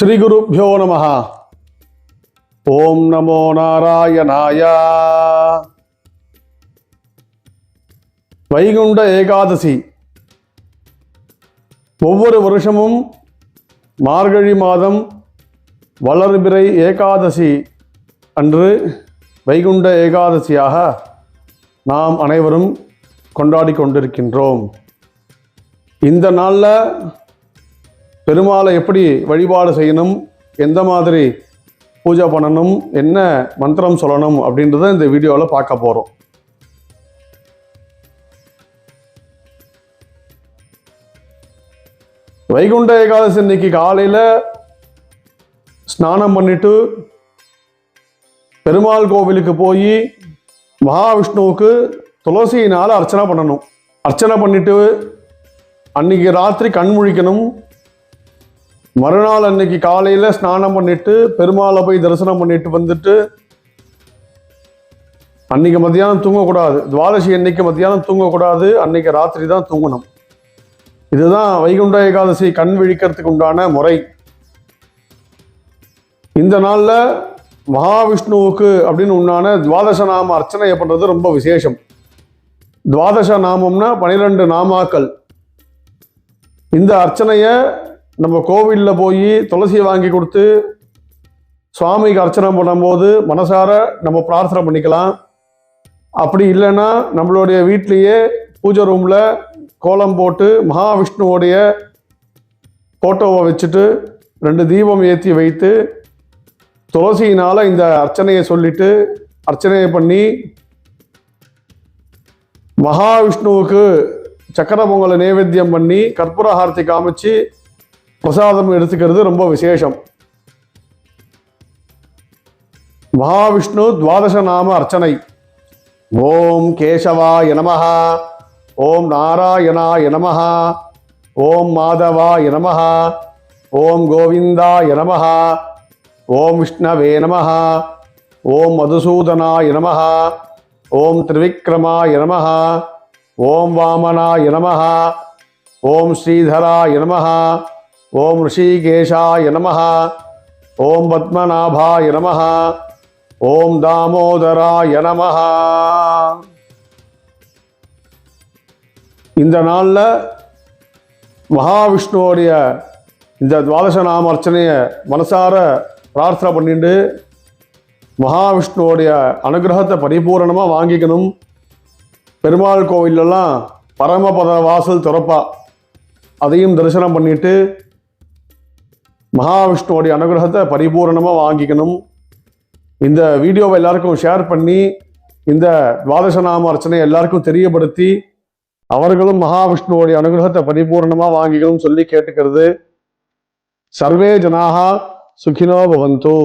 ஸ்ரீகுருப்போ நம. ஓம் நமோ நாராயணாய. வைகுண்ட ஏகாதசி. ஒவ்வொரு வருஷமும் மார்கழி மாதம் வளர்பிறை ஏகாதசி அன்று வைகுண்ட ஏகாதசியாக நாம் அனைவரும் கொண்டாடி கொண்டிருக்கின்றோம். இந்த நாளில் பெருமாளை எப்படி வழிபாடு செய்யணும்? எந்த மாதிரி பூஜை பண்ணணும்? என்ன மந்திரம் சொல்லணும்? அப்படின்றத இந்த வீடியோவில் பார்க்க போகிறோம் வைகுண்ட ஏகாதசி இன்னைக்கு காலையில் ஸ்நானம் பண்ணிட்டு பெருமாள் கோவிலுக்கு போய் மகாவிஷ்ணுவுக்கு துளசியினால் அர்ச்சனை பண்ணணும். அர்ச்சனை பண்ணிட்டு அன்னைக்கு ராத்திரி கண் முழிக்கணும். மறுநாள் அன்னைக்கு காலையில் ஸ்நானம் பண்ணிட்டு பெருமாளை போய் தரிசனம் பண்ணிட்டு வந்துட்டு அன்னைக்கு மத்தியானம் தூங்கக்கூடாது. துவாதசி அன்னைக்கு மத்தியானம் தூங்கக்கூடாது. அன்னைக்கு ராத்திரி தான் தூங்கணும். இதுதான் வைகுண்ட ஏகாதசி கண் விழிக்கிறதுக்கு உண்டான முறை. இந்த நாளில் மகாவிஷ்ணுவுக்கு அப்படின்னு உண்டான துவாதச நாம அர்ச்சனையை பண்ணுறது ரொம்ப விசேஷம். துவாதச நாமம்னா பனிரெண்டு நாமாக்கள். இந்த அர்ச்சனையை நம்ம கோவிலில் போய் துளசியை வாங்கி கொடுத்து சுவாமிக்கு அர்ச்சனை பண்ணும்போது மனசார நம்ம பிரார்த்தனை பண்ணிக்கலாம். அப்படி இல்லைன்னா நம்மளுடைய வீட்லேயே பூஜை ரூமில் கோலம் போட்டு மகாவிஷ்ணுவோடைய ஃபோட்டோவை வச்சுட்டு ரெண்டு தீபம் ஏற்றி வைத்து துளசியினால் இந்த அர்ச்சனையை சொல்லிட்டு அர்ச்சனையை பண்ணி மகாவிஷ்ணுவுக்கு சக்கர பொங்கலை நைவேத்தியம் பண்ணி கற்பூர ஆர்த்தி காமிச்சு பிரசாதம் எடுத்துக்கிறது ரொம்ப விசேஷம். மகாவிஷ்ணு துவாதச நாம அர்ச்சனை. ஓம் கேசவாய எனமஹா ஓம் நாராயணாய எனமஹா ஓம் மாதவாய நமஹ. ஓம் கோவிந்தாய எனமஹா ஓம் விஷ்ணவே நமஹா. ஓம் மதுசூதனாய நமஹ. ஓம் திரிவிக்ரமாய நமஹ. ஓம் வாமனாய நமஹ. ஓம் ஸ்ரீதராய எனமஹா ஓம் ரிஷிகேஷாய நம ஓம் பத்மநாபாய நம ஓம் தாமோதராய நம இந்த நாளில் மகாவிஷ்ணுவோடைய இந்த துவாதச நாம அர்ச்சனையை மனசார பிரார்த்தனை பண்ணிட்டு மகாவிஷ்ணுவோடைய அனுகிரகத்தை பரிபூரணமாக வாங்கிக்கணும். பெருமாள் கோவிலெல்லாம் பரமபத வாசல் திறப்பா. அதையும் தரிசனம் பண்ணிட்டு மகாவிஷ்ணுவோடைய அனுகிரகத்தை பரிபூரணமாக வாங்கிக்கணும். இந்த வீடியோவை எல்லாருக்கும் ஷேர் பண்ணி இந்த துவாதச நாம அர்ச்சனை எல்லாருக்கும் தெரியப்படுத்தி அவர்களும் மகாவிஷ்ணுவோடைய அனுகிரகத்தை பரிபூரணமாக வாங்கிக்கணும் சொல்லி கேட்டுக்கிறது. சர்வே ஜனாக சுகினோ பவந்தோ.